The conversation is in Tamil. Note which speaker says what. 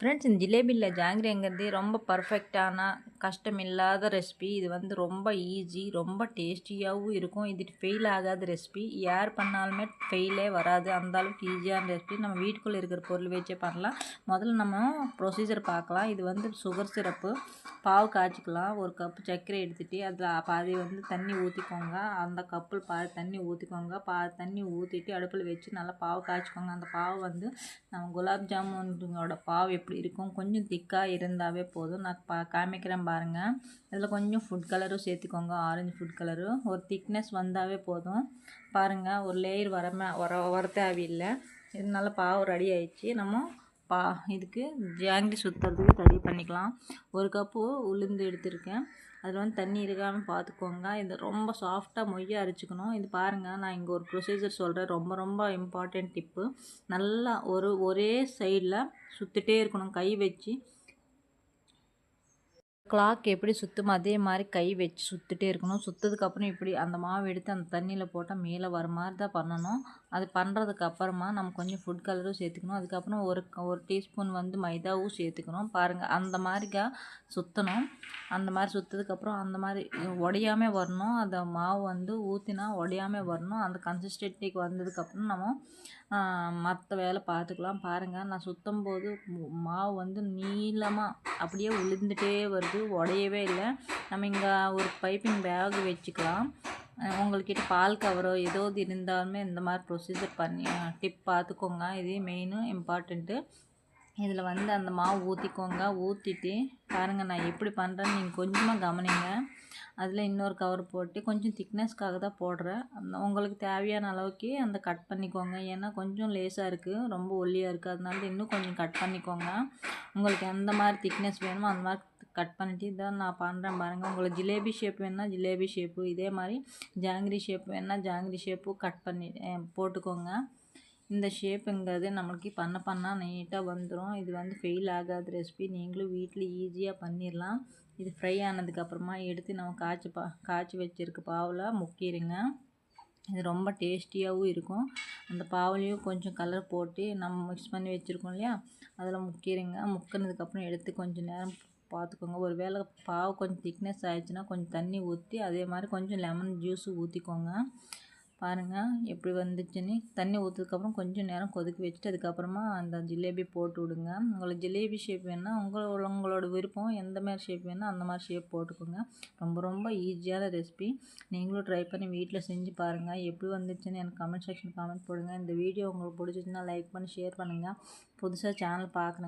Speaker 1: ஃப்ரெண்ட்ஸ் இந்த ஜிலேபியில் ஜாங்கிரிங்கிறது ரொம்ப பர்ஃபெக்டான கஷ்டம் இல்லாத ரெசிபி இது வந்து ரொம்ப ஈஸி ரொம்ப டேஸ்டியாகவும் இருக்கும். இது ஃபெயில் ஆகாத ரெசிபி யார் பண்ணாலுமே ஃபெயிலே வராது. அந்த அளவுக்கு ஈஸியான ரெசிபி நம்ம வீட்டுக்குள்ளே இருக்கிற பொருள் வச்சே பண்ணலாம். முதல்ல நம்ம ப்ரொசீஜர் பார்க்கலாம். இது வந்து சுகர் சிரப்பு பாவு காய்ச்சிக்கலாம். ஒரு கப்பு சர்க்கரை எடுத்துகிட்டு அதில் பாதி வந்து தண்ணி ஊற்றிக்கோங்க அந்த கப்பில் பாதி தண்ணி ஊற்றிக்கோங்க பாதி தண்ணி ஊற்றிட்டு அடுப்பில் வச்சு நல்லா பாவு காய்ச்சிக்கோங்க. அந்த பாவு வந்து நம்ம குலாப் ஜாமுனோட பாவு எப்படி இருக்கும்? கொஞ்சம் திக்காக இருந்தாவே போதும். நான் பா காமிக்கிறேன் பாருங்கள் இதில் கொஞ்சம் ஃபுட் கலரும் சேர்த்துக்கோங்க. ஆரஞ்சு ஃபுட் கலரும் ஒரு திக்னஸ் வந்தாவே போதும். பாருங்கள் ஒரு லேயர் வரமே வர வர தேவையில்லை இதனால பாவு ரெடி ஆயிடுச்சு. நம்ம பா இதுக்கு ஜாங்கிரி சுற்றுறதுக்கு ரெடி பண்ணிக்கலாம். ஒரு கப்பு உளுந்து எடுத்திருக்கேன். அதில் வந்து தண்ணி இருக்காமல் பார்த்துக்கோங்க இது ரொம்ப சாஃப்டாக மொய்யாக அரைச்சிக்கணும். இது பாருங்கள் நான் இங்கே ஒரு ப்ரொசீஜர் சொல்கிறேன் ரொம்ப ரொம்ப இம்பார்ட்டண்ட் டிப்பு நல்லா ஒரு ஒரே சைடில் சுற்றிட்டே இருக்கணும். கை வச்சு கிளாக் எப்படி சுற்றுமோ அதே மாதிரி கை வச்சு சுற்றிட்டே இருக்கணும். சுற்றதுக்கப்புறம் இப்படி அந்த மாவு எடுத்து அந்த தண்ணியில் போட்டால் மேலே வர மாதிரி தான் பண்ணணும். அது பண்ணுறதுக்கு அப்புறமா நம்ம கொஞ்சம் ஃபுட் கலரும் சேர்த்துக்கணும். அதுக்கப்புறம் ஒரு ஒரு டீஸ்பூன் வந்து மைதாவும் சேர்த்துக்கணும். பாருங்கள் அந்த மாதிரிக்கா சுற்றணும் அந்த மாதிரி சுற்றதுக்கப்புறம் அந்த மாதிரி உடையாமல் வரணும். அந்த மாவு வந்து ஊற்றினா உடையாமல் வரணும். அந்த கன்சிஸ்டன்சிக்கு வந்ததுக்கப்புறம் நம்ம மற்ற வேலை பார்த்துக்கலாம். பாருங்கள் நான் சுற்றும் போது மாவு வந்து நீளமாக அப்படியே உளுந்துட்டே வருது. உடையவே இல்லை. நம்ம இங்கே ஒரு பைப்பிங் பேக் வச்சுக்கலாம். உங்கள்கிட்ட பால் கவரோ ஏதோ இருந்தாலுமே இந்த மாதிரி ப்ரொசீஜர் பண்ணி டிப் பார்த்துக்கோங்க. இது மெயினு இம்பார்ட்டண்ட்டு இதில் வந்து அந்த மாவு ஊற்றிக்கோங்க ஊற்றிட்டு பாருங்கள் நான் எப்படி பண்ணுறேன்னு நீங்கள் கொஞ்சமாக கவனிங்க. அதில் இன்னொரு கவர் போட்டு கொஞ்சம் திக்னஸ்க்காக தான் போடுறேன். அந்த உங்களுக்கு தேவையான அளவுக்கு அந்த கட் பண்ணிக்கோங்க. ஏன்னா கொஞ்சம் லேஸாக இருக்குது ரொம்ப ஒல்லியாக இருக்குது அதனால இன்னும் கொஞ்சம் கட் பண்ணிக்கோங்க. உங்களுக்கு எந்த மாதிரி திக்னஸ் வேணுமோ அந்த மாதிரி கட் பண்ணிவிட்டு இதான் நான் பண்ணுறேன் பாருங்கள் உங்களுக்கு ஜிலேபி ஷேப் வேணால் ஜிலேபி ஷேப்பு இதே மாதிரி ஜாங்கிரி ஷேப் வேணால் ஜாங்கிரி ஷேப்பு கட் பண்ணி போட்டுக்கோங்க. இந்த ஷேப்புங்கிறது நம்மளுக்கு பண்ண பண்ணால் நீட்டாக வந்துடும் இது வந்து ஃபெயில் ஆகாத ரெசிபி நீங்களும் வீட்டில் ஈஸியாக பண்ணிடலாம் இது ஃப்ரை ஆனதுக்கப்புறமா எடுத்து நம்ம காய்ச்சி பா காய்ச்சி வச்சுருக்க பாவில் முக்கிடுங்க இது ரொம்ப டேஸ்டியாகவும் இருக்கும். அந்த பாவலையும் கொஞ்சம் கலர் போட்டு நம்ம மிக்ஸ் பண்ணி வச்சுருக்கோம் இல்லையா? அதில் முக்கிடுங்க முக்கினதுக்கப்புறம் எடுத்து கொஞ்சம் நேரம் பார்த்துக்கோங்க. ஒரு வேளை பாவு கொஞ்சம் திக்னஸ் ஆகிடுச்சுன்னா கொஞ்சம் தண்ணி ஊற்றி அதே மாதிரி கொஞ்சம் லெமன் ஜூஸு ஊற்றிக்கோங்க பாருங்கள் எப்படி வந்துச்சுன்னு. தண்ணி ஊற்றதுக்கப்புறம் கொஞ்சம் நேரம் கொதிக்க வச்சுட்டு அதுக்கப்புறமா அந்த ஜிலேபி போட்டு விடுங்க. உங்களுக்கு ஜிலேபி ஷேப் வேணால் உங்களோட உங்களோட விருப்பம் எந்த மாதிரி ஷேப் வேணால் அந்த மாதிரி ஷேப் போட்டுக்கோங்க. ரொம்ப ரொம்ப ஈஸியான ரெசிபி நீங்களும் ட்ரை பண்ணி வீட்டில் செஞ்சு பாருங்கள் எப்படி வந்துச்சுன்னு எனக்கு கமெண்ட் செக்ஷன் கமெண்ட் போடுங்க. இந்த வீடியோ உங்களுக்கு பிடிச்சிச்சுன்னா லைக் பண்ணி ஷேர் பண்ணுங்கள் புதுசாக சேனல் பார்க்குறேங்க